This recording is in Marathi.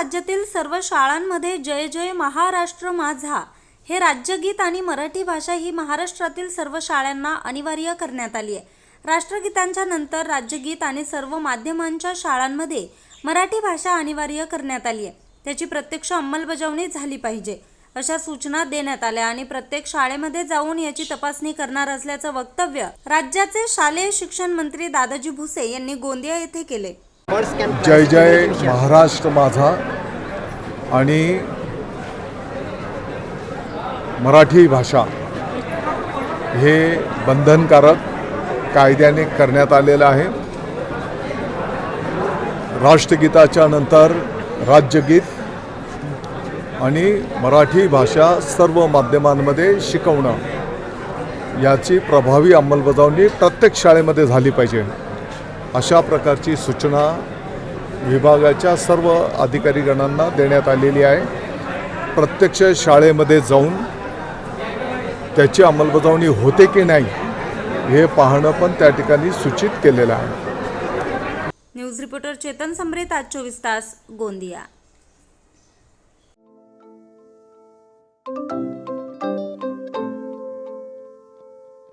राज्यातील सर्व शाळांमध्ये जय जय महाराष्ट्र माझा हे राज्यगीत आणि मराठी भाषा ही महाराष्ट्रातील सर्व शाळांना अनिवार्य करण्यात आली आहे. राष्ट्रगीतांच्या नंतर राज्यगीत आणि सर्व माध्यमांच्या शाळांमध्ये मराठी भाषा अनिवार्य करण्यात आली आहे. त्याची प्रत्यक्ष अंमलबजावणी झाली पाहिजे अशा सूचना देण्यात आल्या आणि प्रत्येक शाळेमध्ये जाऊन याची तपासणी करणार असल्याचं वक्तव्य राज्याचे शालेय शिक्षण मंत्री दादाजी भुसे यांनी गोंदिया येथे केले. जय जय महाराष्ट्र माझा आणि मराठी भाषा हे बंधनकारक कायद्याने करण्यात आलेलं आहे. राष्ट्रगीताच्या नंतर राज्यगीत आणि मराठी भाषा सर्व माध्यमांमध्ये शिकवणं याची प्रभावी अंमलबजावणी प्रत्येक शाळेमध्ये झाली पाहिजे. अशा प्रकारची सूचना विभागाच्या सर्व अधिकारीगणांना देण्यात आलेली आहे. प्रत्यक्ष शाळेमध्ये जाऊन त्याची अंमलबजावणी होते की नाही हे पाहणं पण त्या ठिकाणी सूचित केलेलं आहे. न्यूज रिपोर्टर चेतन समरेत आज चोवीस तास गोंदिया.